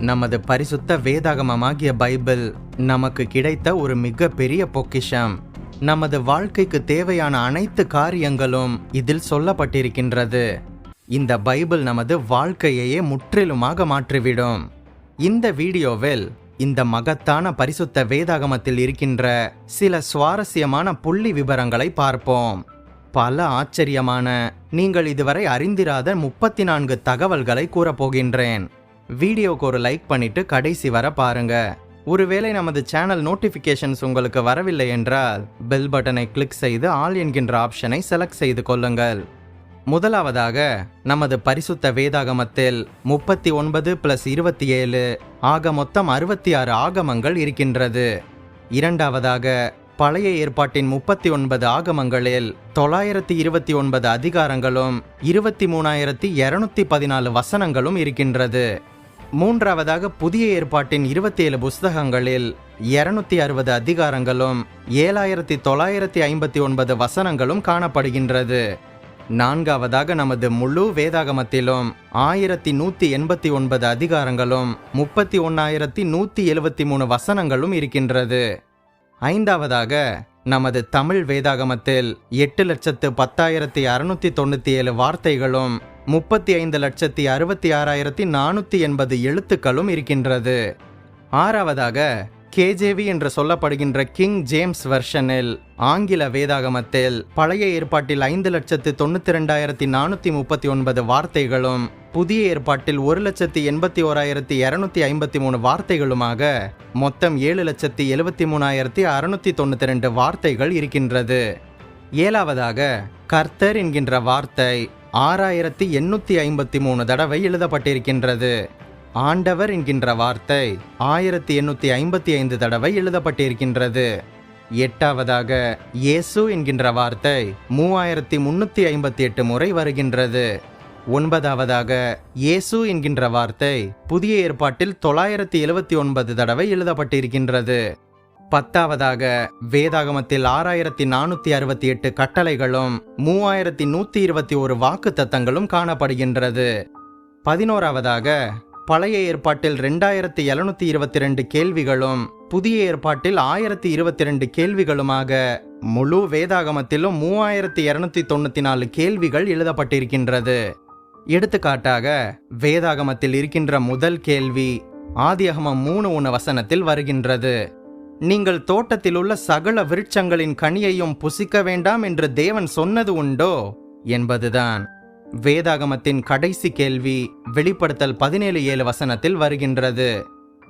நமது பரிசுத்த வேதாகமமாகிய பைபிள் நமக்கு கிடைத்த ஒரு மிக பெரிய பொக்கிஷம். நமது வாழ்க்கைக்கு தேவையான அனைத்து காரியங்களும் இதில் சொல்லப்பட்டிருக்கின்றது. இந்த பைபிள் நமது வாழ்க்கையையே முற்றிலுமாக மாற்றிவிடும். இந்த வீடியோவில் இந்த மகத்தான பரிசுத்த வேதாகமத்தில் இருக்கின்ற சில சுவாரஸ்யமான புள்ளி விவரங்களை பார்ப்போம். பல ஆச்சரியமான நீங்கள் இதுவரை அறிந்திராத முப்பத்தி நான்கு தகவல்களை கூறப்போகின்றேன். வீடியோக்கு ஒரு லைக் பண்ணிட்டு கடைசி வர பாருங்க. ஒருவேளை நமது சேனல் நோட்டிஃபிகேஷன்ஸ் உங்களுக்கு வரவில்லை என்றால் பெல் பட்டனை கிளிக் செய்து ஆல் என்கின்ற ஆப்ஷனை செலக்ட் செய்து கொள்ளுங்கள். முதலாவதாக நமது பரிசுத்த வேதாகமத்தில் முப்பத்தி ஒன்பது பிளஸ் இருபத்தி ஏழு ஆக மொத்தம் அறுபத்தி ஆறு ஆகமங்கள் இருக்கின்றது. இரண்டாவதாக பழைய ஏற்பாட்டின் முப்பத்தி ஒன்பது ஆகமங்களில் தொள்ளாயிரத்தி இருபத்தி ஒன்பது அதிகாரங்களும் இருபத்தி மூணாயிரத்தி இரநூத்தி பதினாலு வசனங்களும் இருக்கின்றது. மூன்றாவதாக புதிய ஏற்பாட்டின் இருபத்தி ஏழு புஸ்தகங்களில் இருநூத்தி அறுபது அதிகாரங்களும் ஏழாயிரத்தி தொள்ளாயிரத்தி ஐம்பத்தி ஒன்பது வசனங்களும் காணப்படுகின்றது. நான்காவதாக நமது முழு வேதாகமத்திலும் ஆயிரத்தி நூற்றி எண்பத்தி ஒன்பது அதிகாரங்களும் முப்பத்தி ஒன்னாயிரத்தி நூற்றி எழுபத்தி மூணு வசனங்களும் இருக்கின்றது. ஐந்தாவதாக நமது தமிழ் வேதாகமத்தில் எட்டு லட்சத்து பத்தாயிரத்தி அறுநூற்றி தொண்ணூற்றி ஏழு வார்த்தைகளும் முப்பத்தி ஐந்து லட்சத்தி அறுபத்தி ஆறாயிரத்தி நானூற்றி எண்பது எழுத்துக்களும் இருக்கின்றது. ஆறாவதாக கேஜேவி என்று சொல்லப்படுகின்ற கிங் ஜேம்ஸ் வெர்ஷனில் ஆங்கில வேதாகமத்தில் பழைய ஏற்பாட்டில் ஐந்து லட்சத்து தொண்ணூத்தி ரெண்டாயிரத்தி நானூற்றி முப்பத்தி ஒன்பது வார்த்தைகளும் புதிய ஏற்பாட்டில் ஒரு லட்சத்தி எண்பத்தி ஓராயிரத்தி இரநூத்தி ஐம்பத்தி மூணு வார்த்தைகளுமாக மொத்தம் ஏழு லட்சத்தி எழுபத்தி மூணாயிரத்தி அறுநூத்தி தொண்ணூற்றி ரெண்டு வார்த்தைகள் இருக்கின்றது. ஏழாவதாக கர்த்தர் என்கின்ற வார்த்தை ஆறாயிரத்தி எண்ணூத்தி ஐம்பத்தி மூணு தடவை எழுதப்பட்டிருக்கின்றது. ஆண்டவர் என்கின்ற வார்த்தை ஆயிரத்தி எண்ணூத்தி ஐம்பத்தி ஐந்து தடவை எழுதப்பட்டிருக்கின்றது. எட்டாவதாக இயேசு என்கின்ற வார்த்தை மூவாயிரத்தி முன்னூத்தி ஐம்பத்தி எட்டு முறை வருகின்றது. ஒன்பதாவதாக இயேசு என்கின்ற வார்த்தை புதிய ஏற்பாட்டில் தொள்ளாயிரத்தி எழுபத்தி ஒன்பது தடவை எழுதப்பட்டிருக்கின்றது. பத்தாவதாக வேதாகமத்தில் ஆறாயிரத்தி நானூத்தி அறுபத்தி எட்டு கட்டளைகளும் மூவாயிரத்தி நூத்தி இருபத்தி ஒரு வாக்கு தத்தங்களும் காணப்படுகின்றது. பதினோராவதாக பழைய ஏற்பாட்டில் ரெண்டாயிரத்தி எழுநூத்தி இருபத்தி ரெண்டு கேள்விகளும் புதிய ஏற்பாட்டில் ஆயிரத்தி இருபத்தி ரெண்டு கேள்விகளுமாக முழு வேதாகமத்திலும் மூவாயிரத்தி இருநூத்தி தொண்ணூத்தி நாலு கேள்விகள் எழுதப்பட்டிருக்கின்றது. எடுத்துக்காட்டாக வேதாகமத்தில் இருக்கின்ற முதல் கேள்வி ஆதியகமம் மூணு உண வசனத்தில் வருகின்றது. நீங்கள் தோட்டத்தில் உள்ள சகல விருட்சங்களின் கனியையும் புசிக்க வேண்டாம் என்று தேவன் சொன்னது உண்டோ? என்பதுதான். வேதாகமத்தின் கடைசி கேள்வி வெளிப்படுத்தல் பதினேழு ஏழு வசனத்தில் வருகின்றது.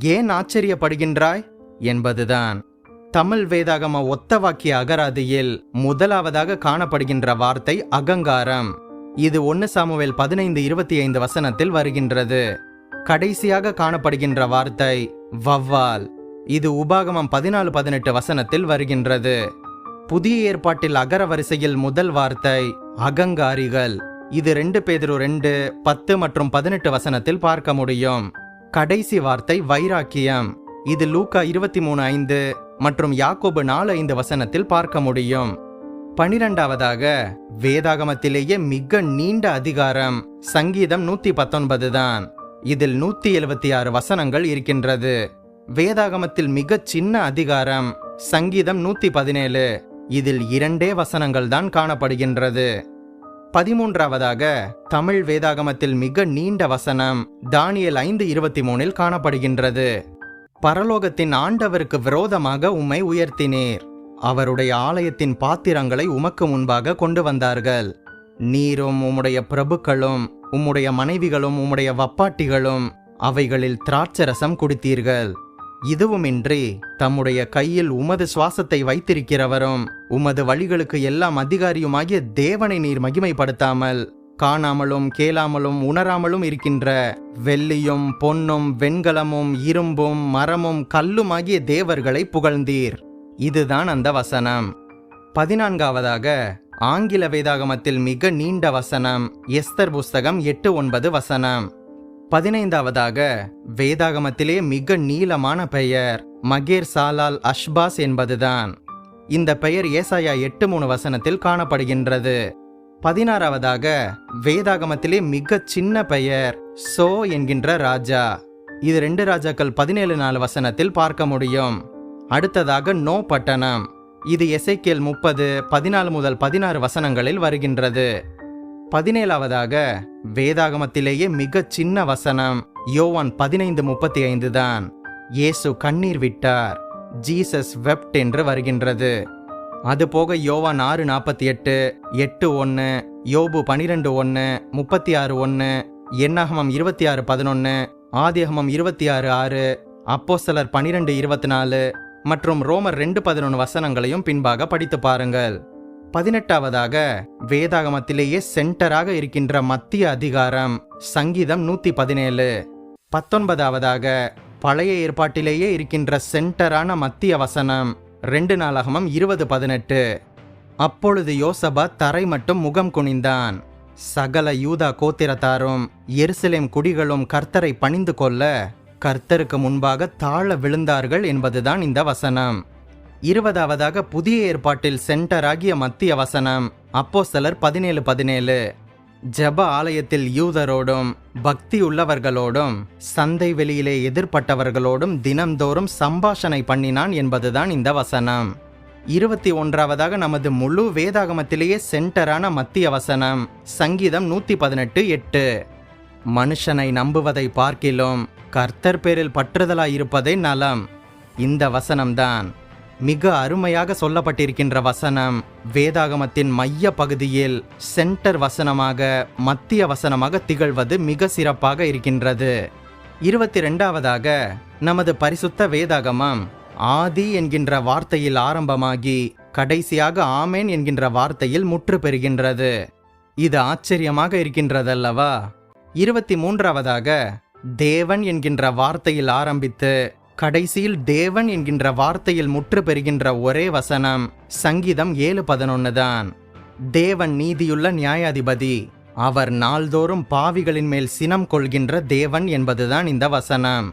ஏன் ஆச்சரியப்படுகின்றாய்? என்பதுதான். தமிழ் வேதாகம ஒத்த வாக்கிய அகராதியில் முதலாவதாக காணப்படுகின்ற வார்த்தை அகங்காரம். இது ஒன்று சாமுவேல் பதினைந்து இருபத்தி ஐந்து வசனத்தில் வருகின்றது. கடைசியாக காணப்படுகின்ற வார்த்தை வவ்வால். இது உபாகமம் பதினாலு பதினெட்டு வசனத்தில் வருகின்றது. புதிய ஏற்பாட்டில் அகர வரிசையில் முதல் வார்த்தை அகங்காரிகள். இது ரெண்டு பேதிரு ரெண்டு பத்து மற்றும் பதினெட்டு வசனத்தில் பார்க்க முடியும். கடைசி வார்த்தை வைராக்கியம். இது லூக்கா இருபத்தி மூணு ஐந்து மற்றும் யாக்கோபு நாலு ஐந்து வசனத்தில் பார்க்க முடியும். பனிரெண்டாவதாக வேதாகமத்திலேயே மிக நீண்ட அதிகாரம். சங்கீதம் நூத்தி பத்தொன்பது தான். இதில் நூத்தி எழுபத்தி ஆறு வசனங்கள் இருக்கின்றது. வேதாகமத்தில் மிகச் சின்ன அதிகாரம். சங்கீதம் நூத்தி பதினேழு இதில் இரண்டே வசனங்கள் தான் காணப்படுகின்றது. பதிமூன்றாவதாக தமிழ் வேதாகமத்தில் மிக நீண்ட வசனம் தானியல் ஐந்து இருபத்தி மூணில் காணப்படுகின்றது. பரலோகத்தின் ஆண்டவருக்கு விரோதமாக உம்மை உயர்த்தினீர். அவருடைய ஆலயத்தின் பாத்திரங்களை உமக்கு முன்பாக கொண்டு வந்தார்கள். நீரும் உம்முடைய பிரபுக்களும் உம்முடைய மனைவிகளும் உம்முடைய வப்பாட்டிகளும் அவைகளில் திராட்சரசம் குடித்தீர்கள். இதுவுமின்றி தம்முடைய கையில் உமது சுவாசத்தை வைத்திருக்கிறவரும் உமது வழிகளுக்கு எல்லாம் அதிகாரியுமாகிய தேவனை நீர் மகிமைப்படுத்தாமல் காணாமலும் கேளாமலும் உணராமலும் இருக்கின்ற வெள்ளியும் பொன்னும் வெண்கலமும் இரும்பும் மரமும் கல்லுமாகிய தேவர்களை புகழ்ந்தீர். இதுதான் அந்த வசனம். பதினான்காவதாக ஆங்கில வேதாகமத்தில் மிக நீண்ட வசனம் எஸ்தர் புஸ்தகம் எட்டு ஒன்பது வசனம். பதினைந்தாவதாக வேதாகமத்திலே மிக நீளமான பெயர் மகேர் சாலால் அஷ்பாஸ் என்பதுதான். இந்த பெயர் ஏசாயா எட்டு மூணு வசனத்தில் காணப்படுகின்றது. பதினாறாவதாக வேதாகமத்திலே மிக சின்ன பெயர் சோ என்கின்ற ராஜா. இது ரெண்டு ராஜாக்கள் பதினேழு நாலு வசனத்தில் பார்க்க முடியும். அடுத்ததாக நோ பட்டணம். இது எசைக்கேல் முப்பது பதினாலு முதல் பதினாறு வசனங்களில் வருகின்றது. பதினேழாவதாக வேதாகமத்திலேயே மிகச் சின்ன வசனம். யோவான் பதினைந்து முப்பத்தி ஐந்து தான். இயேசு கண்ணீர் விட்டார். ஜீசஸ் வெப்ட் என்று வருகின்றது. அதுபோக யோவான் ஆறு நாற்பத்தி எட்டு எட்டு ஒன்று யோபு பனிரெண்டு ஒன்று முப்பத்தி ஆறு ஒன்று எண்ணாகமம் இருபத்தி ஆறு பதினொன்று ஆதியகமம் இருபத்தி ஆறு ஆறு அப்போஸ்தலர் பனிரெண்டு இருபத்தி நாலு மற்றும் ரோமர் ரெண்டு பதினொன்று வசனங்களையும் பின்பாக படித்து பாருங்கள். பதினெட்டாவதாக வேதாகமத்திலேயே சென்டராக இருக்கின்ற மத்திய அதிகாரம் சங்கீதம் நூத்தி பதினேழு பத்தொன்பதாவதாக பழைய ஏற்பாட்டிலேயே இருக்கின்ற சென்டரான மத்திய வசனம் ரெண்டு நாளாகமம் இருபது பதினெட்டு. அப்பொழுது யோசபா தரை மட்டும் முகம் குனிந்தான். சகல யூதா கோத்திரத்தாரும் எருசலேம் குடிகளும் கர்த்தரை பணிந்து கொள்ள கர்த்தருக்கு முன்பாக தாழ விழுந்தார்கள் என்பதுதான் இந்த வசனம். இருபதாவதாக புதிய ஏற்பாட்டில் சென்டராகிய மத்திய வசனம். அப்போ சிலர் பதினேழு பதினேழு. ஜெப ஆலயத்தில் யூதரோடும் பக்தி உள்ளவர்களோடும் சந்தை வெளியிலே எதிர்ப்பட்டவர்களோடும் தினம்தோறும் சம்பாஷணை பண்ணினான் என்பதுதான் இந்த வசனம். இருபத்தி ஒன்றாவதாக நமது முழு வேதாகமத்திலேயே சென்டரான மத்திய வசனம். சங்கீதம் நூத்தி பதினெட்டு எட்டு. மனுஷனை நம்புவதை பார்க்கிலும் கர்த்தர் பேரில் பற்றுதலாயிருப்பதே நலம். இந்த வசனம்தான். மிக அருமையாக சொல்லப்பட்டிருக்கின்ற வசனம் வேதாகமத்தின் மைய பகுதியில் சென்டர் வசனமாக மத்திய வசனமாக திகழ்வது மிக சிறப்பாக இருக்கின்றது. இருபத்தி ரெண்டாவதாக நமது பரிசுத்த வேதாகமம் ஆதி என்கின்ற வார்த்தையில் ஆரம்பமாகி கடைசியாக ஆமேன் என்கின்ற வார்த்தையில் முற்று பெறுகின்றது. இது ஆச்சரியமாக இருக்கின்றதல்லவா? இருபத்தி மூன்றாவதாக தேவன் என்கின்ற வார்த்தையில் ஆரம்பித்து கடைசியில் தேவன் என்கின்ற வார்த்தையில் முற்று பெறுகின்ற ஒரே வசனம் சங்கீதம் ஏழு பதினொன்னு தான். தேவன் நீதியுள்ள நியாயாதிபதி அவர் நாள்தோறும் பாவிகளின் மேல் சினம் கொள்கின்ற தேவன் என்பதுதான் இந்த வசனம்.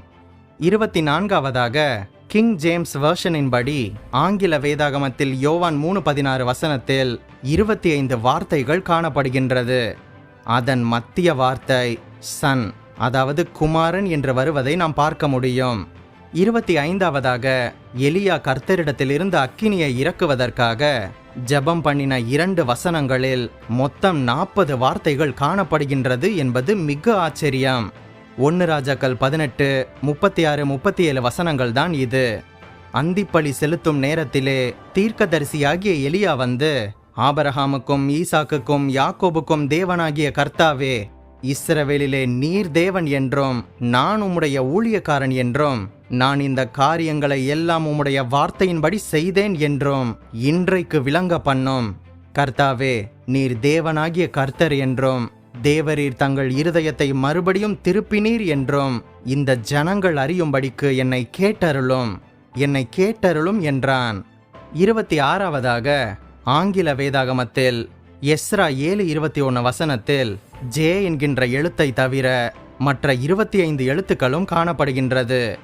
இருபத்தி நான்காவதாக கிங் ஜேம்ஸ் வேர்ஷனின் படி ஆங்கில வேதாகமத்தில் யோவான் மூணு பதினாறு வசனத்தில் இருபத்தி ஐந்து வார்த்தைகள் காணப்படுகின்றது. அதன் மத்திய வார்த்தை சன் அதாவது குமாரன் என்று வருவதை நாம் பார்க்க முடியும். இருபத்தி ஐந்தாவதாக எலியா கர்த்தரிடத்திலிருந்து அக்கினியை இறக்குவதற்காக ஜெபம் பண்ணின இரண்டு வசனங்களில் மொத்தம் நாற்பது வார்த்தைகள் காணப்படுகின்றது என்பது மிக ஆச்சரியம். ஒன்று ராஜாக்கள் பதினெட்டு முப்பத்தி ஆறு முப்பத்தி ஏழு வசனங்கள் தான் இது. அந்திப்பழி செலுத்தும் நேரத்திலே தீர்க்கதரிசியாகிய எலியா வந்து ஆபரஹாமுக்கும் ஈசாக்குக்கும் யாக்கோபுக்கும் தேவனாகிய கர்த்தாவே இஸ்ரவேலிலே நீர் தேவன் என்றும் நான் உம்முடைய ஊழியக்காரன் என்றும் நான் இந்த காரியங்களை எல்லாம் உம்முடைய வார்த்தையின்படி செய்தேன் என்றும் இன்றைக்கு விளங்க பண்ணும். கர்த்தாவே நீர் தேவனாகிய கர்த்தர் என்றும் தேவரீர் தங்கள் இருதயத்தை மறுபடியும் திருப்பினீர் என்றும் இந்த ஜனங்கள் அறியும்படிக்கு என்னை கேட்டருளும் என்னை கேட்டருளும் என்றான். இருபத்தி ஆறாவதாக ஆங்கில வேதாகமத்தில் எஸ்ரா ஏழு இருபத்தி ஒன்று வசனத்தில் ஜே என்கின்ற எழுத்தை தவிர மற்ற இருபத்தி ஐந்து எழுத்துக்களும் காணப்படுகின்றது.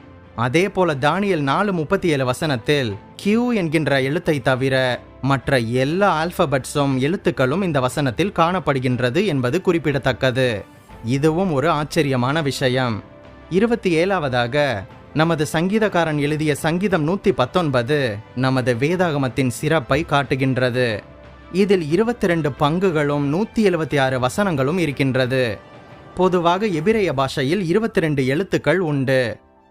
அதே போல தானியல் நாலு முப்பத்தி ஏழு வசனத்தில் கியூ என்கின்ற எழுத்தை தவிர மற்ற எல்லா ஆல்பபெட்ஸும் எழுத்துக்களும் இந்த வசனத்தில் காணப்படுகின்றது என்பது குறிப்பிடத்தக்கது. இதுவும் ஒரு ஆச்சரியமான விஷயம். இருபத்தி ஏழாவதாக நமது சங்கீதக்காரன் எழுதிய சங்கீதம் நூத்தி பத்தொன்பது நமது வேதாகமத்தின் சிறப்பை காட்டுகின்றது. இதில் இருபத்தி ரெண்டு பங்குகளும் நூத்தி எழுபத்தி ஆறு வசனங்களும் இருக்கின்றது. பொதுவாக எபிரேய பாஷையில் இருபத்தி ரெண்டு எழுத்துக்கள் உண்டு.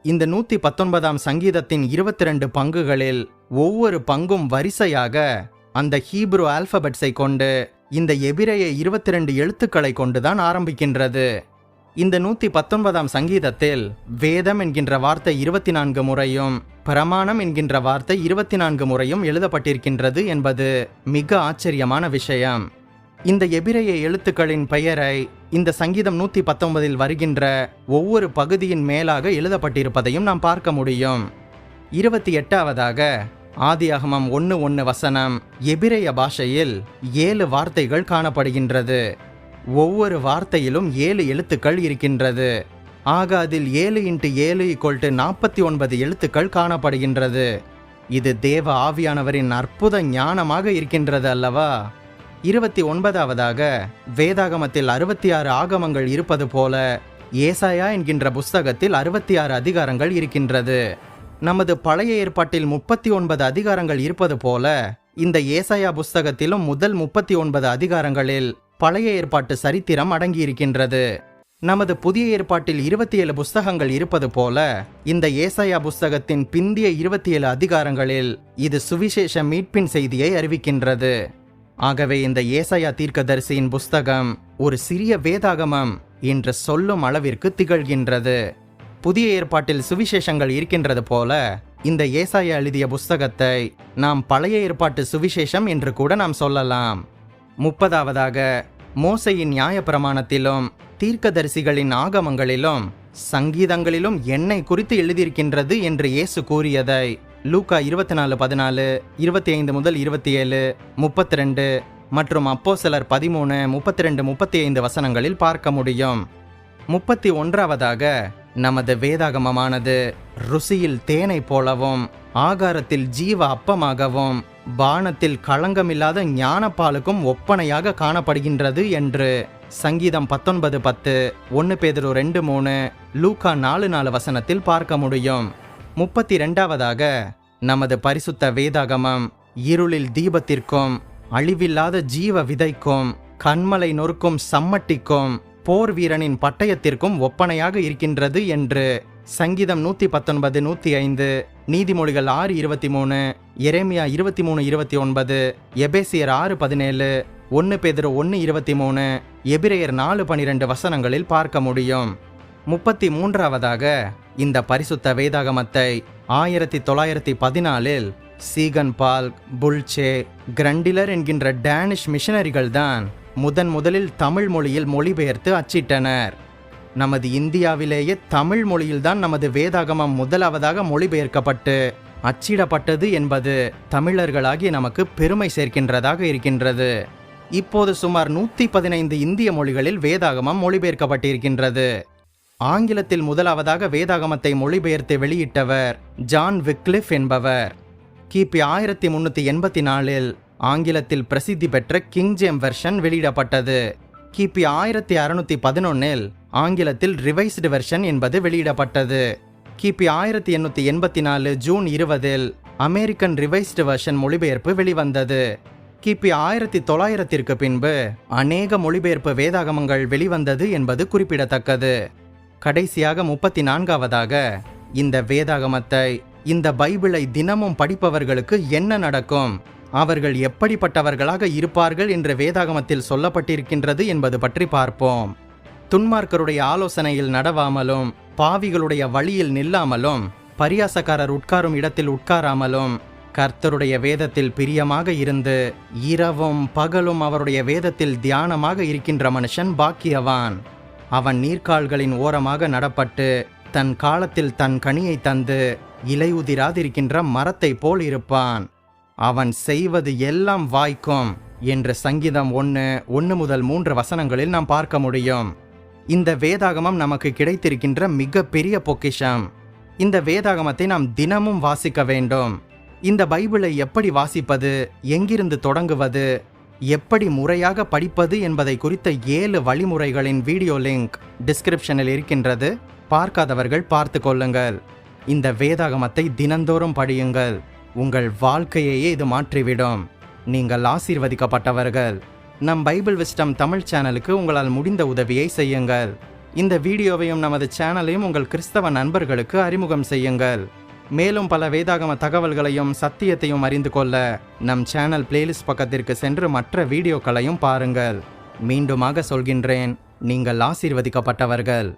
இந்த நூத்தி பத்தொன்பதாம் சங்கீதத்தின் இருபத்தி ரெண்டு பங்குகளில் ஒவ்வொரு பங்கும் வரிசையாக அந்த ஹீப்ரு ஆல்பபெட்ஸை கொண்டு இந்த எபிரைய இருபத்தி ரெண்டு எழுத்துக்களை கொண்டுதான் ஆரம்பிக்கின்றது. இந்த நூத்தி பத்தொன்பதாம் சங்கீதத்தில் வேதம் என்கின்ற வார்த்தை இருபத்தி நான்கு முறையும் பிரமாணம் என்கின்ற வார்த்தை இருபத்தி நான்கு முறையும் எழுதப்பட்டிருக்கின்றது என்பது மிக ஆச்சரியமான விஷயம். இந்த எபிரைய எழுத்துக்களின் பெயரை இந்த சங்கீதம் நூத்தி பத்தொன்பதில் வருகின்ற ஒவ்வொரு பகுதியின் மேலாக எழுதப்பட்டிருப்பதையும் நாம் பார்க்க முடியும். இருபத்தி எட்டாவதாக ஆதியாகமம் ஒன்று ஒன்று வசனம் எபிரேய பாஷையில் ஏழு வார்த்தைகள் காணப்படுகின்றது. ஒவ்வொரு வார்த்தையிலும் ஏழு எழுத்துக்கள் இருக்கின்றது. ஆக அதில் ஏழு இன்ட்டு ஏழு ஈக்குவல் டு நாற்பத்தி ஒன்பது எழுத்துக்கள் காணப்படுகின்றது. இது தேவ ஆவியானவரின் அற்புத ஞானமாக இருக்கின்றது அல்லவா? இருபத்தி ஒன்பதாவதாக வேதாகமத்தில் அறுபத்தி ஆறு ஆகமங்கள் இருப்பது போல ஏசாயா என்கின்ற புஸ்தகத்தில் அறுபத்தி ஆறு அதிகாரங்கள் இருக்கின்றது. நமது பழைய ஏற்பாட்டில் முப்பத்தி ஒன்பது அதிகாரங்கள் இருப்பது போல இந்த ஏசாயா புஸ்தகத்திலும் முதல் முப்பத்தி ஒன்பது அதிகாரங்களில் பழைய ஏற்பாட்டு சரித்திரம் அடங்கியிருக்கின்றது. நமது புதிய ஏற்பாட்டில் இருபத்தி ஏழு புஸ்தகங்கள் இருப்பது போல இந்த ஏசாயா புஸ்தகத்தின் பிந்திய இருபத்தி ஏழு அதிகாரங்களில் இது சுவிசேஷ மீட்பின் செய்தியை அறிவிக்கின்றது. ஆகவே இந்த ஏசாயா தீர்க்கதரிசியின் புஸ்தகம் ஒரு சிறிய வேதாகமம் என்று சொல்லும் அளவிற்கு திகழ்கின்றது. புதிய ஏற்பாட்டில் சுவிசேஷங்கள் இருக்கின்றது போல இந்த ஏசாயா எழுதிய புஸ்தகத்தை நாம் பழைய ஏற்பாட்டு சுவிசேஷம் என்று கூட நாம் சொல்லலாம். முப்பதாவதாக மோசையின் நியாயப்பிரமாணத்திலும் தீர்க்கதரிசிகளின் ஆகமங்களிலும் சங்கீதங்களிலும் என்னை குறித்து எழுதியிருக்கின்றது என்று இயேசு கூறியதை லூக்கா இருபத்தி நாலு பதினாலு இருபத்தி ஐந்து முதல் இருபத்தி ஏழு முப்பத்தி ரெண்டு மற்றும் அப்போ சிலர் பதிமூணு முப்பத்தி ரெண்டு முப்பத்தி ஐந்து வசனங்களில் பார்க்க முடியும். முப்பத்தி ஒன்றாவதாக நமது வேதாகமமானது ருசியில் தேனை போலவும் ஆகாரத்தில் ஜீவ அப்பமாகவும் பானத்தில் களங்கமில்லாத ஞானப்பாலுக்கும் ஒப்பனையாக காணப்படுகின்றது என்று சங்கீதம் பத்தொன்பது பத்து ஒன்று பேதரு ரெண்டு மூணு லூக்கா நாலு நாலு வசனத்தில் பார்க்க முடியும். முப்பத்தி ரெண்டாவதாக நமது பரிசுத்த வேதாகமம் இருளில் தீபத்திற்கும் அழிவில்லாத ஜீவ விதைக்கும் கண்மலை நொறுக்கும் சம்மட்டிக்கும் போர் வீரனின் பட்டயத்திற்கும் ஒப்பனையாக இருக்கின்றது என்று சங்கீதம் நூத்தி பத்தொன்பது நூத்தி ஐந்து நீதிமொழிகள் ஆறு இருபத்தி மூணு எரேமியா இருபத்தி மூணு இருபத்தி ஒன்பது எபேசியர் ஆறு பதினேழு ஒன்று பேதர் ஒன்று இருபத்தி மூணு எபிரேயர் நாலு பனிரெண்டு வசனங்களில் பார்க்க முடியும். முப்பத்தி மூன்றாவதாக இந்த பரிசுத்த வேதாகமத்தை ஆயிரத்தி தொள்ளாயிரத்தி பதினாலில் சீகன் பால் புல்ச்சே கிரண்டிலர் என்கின்ற டேனிஷ் மிஷனரிகள் தான் முதன் முதலில் தமிழ் மொழியில் மொழிபெயர்த்து அச்சிட்டனர். நமது இந்தியாவிலேயே தமிழ் மொழியில்தான் நமது வேதாகமம் முதலாவதாக மொழிபெயர்க்கப்பட்டு அச்சிடப்பட்டது என்பது தமிழர்களாகிய நமக்கு பெருமை சேர்க்கின்றதாக இருக்கின்றது. இப்போது சுமார் நூற்றி பதினைந்து இந்திய மொழிகளில் வேதாகமம் மொழிபெயர்க்கப்பட்டிருக்கின்றது. ஆங்கிலத்தில் முதலாவதாக வேதாகமத்தை மொழிபெயர்த்து வெளியிட்டவர் ஜான் விக்லிஃப் என்பவர். கிபி ஆயிரத்தி முன்னூற்றி எண்பத்தி நாலில் ஆங்கிலத்தில் பிரசித்தி பெற்ற கிங் ஜேம் வெர்ஷன் வெளியிடப்பட்டது. கிபி ஆயிரத்தி அறுநூத்தி பதினொன்னில் ஆங்கிலத்தில் ரிவைஸ்டு வெர்ஷன் என்பது வெளியிடப்பட்டது. கிபி ஆயிரத்தி எண்ணூற்றி எண்பத்தி நாலு ஜூன் இருபதில் அமெரிக்கன் ரிவைஸ்டு வெர்ஷன் மொழிபெயர்ப்பு வெளிவந்தது. கிபி ஆயிரத்தி தொள்ளாயிரத்திற்கு பின்பு அநேக மொழிபெயர்ப்பு வேதாகமங்கள் வெளிவந்தது என்பது குறிப்பிடத்தக்கது. கடைசியாக முப்பத்தி நான்காவதாக இந்த வேதாகமத்தை இந்த பைபிளை தினமும் படிப்பவர்களுக்கு என்ன நடக்கும்? அவர்கள் எப்படிப்பட்டவர்களாக இருப்பார்கள் என்ற வேதாகமத்தில் சொல்லப்பட்டிருக்கின்றது என்பது பற்றி பார்ப்போம். துன்மார்க்கருடைய ஆலோசனையில் நடவாமலும் பாவிகளுடைய வழியில் நில்லாமலும் பரியாசக்காரர் உட்காரும் இடத்தில் உட்காராமலும் கர்த்தருடைய வேதத்தில் பிரியமாக இருந்து இரவும் பகலும் அவருடைய வேதத்தில் தியானமாக இருக்கின்ற மனுஷன் பாக்கியவான். அவன் நீர்க்கால்களின் ஓரமாக நடப்பட்டு தன் காலத்தில் தன் கனியை தந்து இலையுதிராதிருக்கின்ற மரத்தைப் போல் இருப்பான். அவன் செய்வது எல்லாம் வாய்க்கும் என்ற சங்கீதம் ஒன்று ஒன்று முதல் மூன்று வசனங்களில் நாம் பார்க்க முடியும். இந்த வேதாகமம் நமக்கு கிடைத்திருக்கின்ற மிக பெரிய பொக்கிஷம். இந்த வேதாகமத்தை நாம் தினமும் வாசிக்க வேண்டும். இந்த பைபிளை எப்படி வாசிப்பது எங்கிருந்து தொடங்குவது எப்படி முறையாக படிப்பது என்பதை குறித்த ஏழு வழிமுறைகளின் வீடியோ லிங்க் டிஸ்கிரிப்ஷனில் இருக்கின்றது. பார்க்காதவர்கள் பார்த்து கொள்ளுங்கள். இந்த வேதாகமத்தை தினந்தோறும் படியுங்கள். உங்கள் வாழ்க்கையையே இது மாற்றிவிடும். நீங்கள் ஆசீர்வதிக்கப்பட்டவர்கள். நம் பைபிள் விஸ்டம் தமிழ் சேனலுக்கு உங்களால் முடிந்த உதவியை செய்யுங்கள். இந்த வீடியோவையும் நமது சேனலையும் உங்கள் கிறிஸ்தவ நண்பர்களுக்கு அறிமுகம் செய்யுங்கள். மேலும் பல வேதாகம தகவல்களையும் சத்தியத்தையும் அறிந்து கொள்ள நம் சேனல் பிளேலிஸ்ட் பக்கத்திற்கு சென்று மற்ற வீடியோக்களையும் பாருங்கள். மீண்டுமாக சொல்கின்றேன் நீங்கள் ஆசீர்வதிக்கப்பட்டவர்கள்.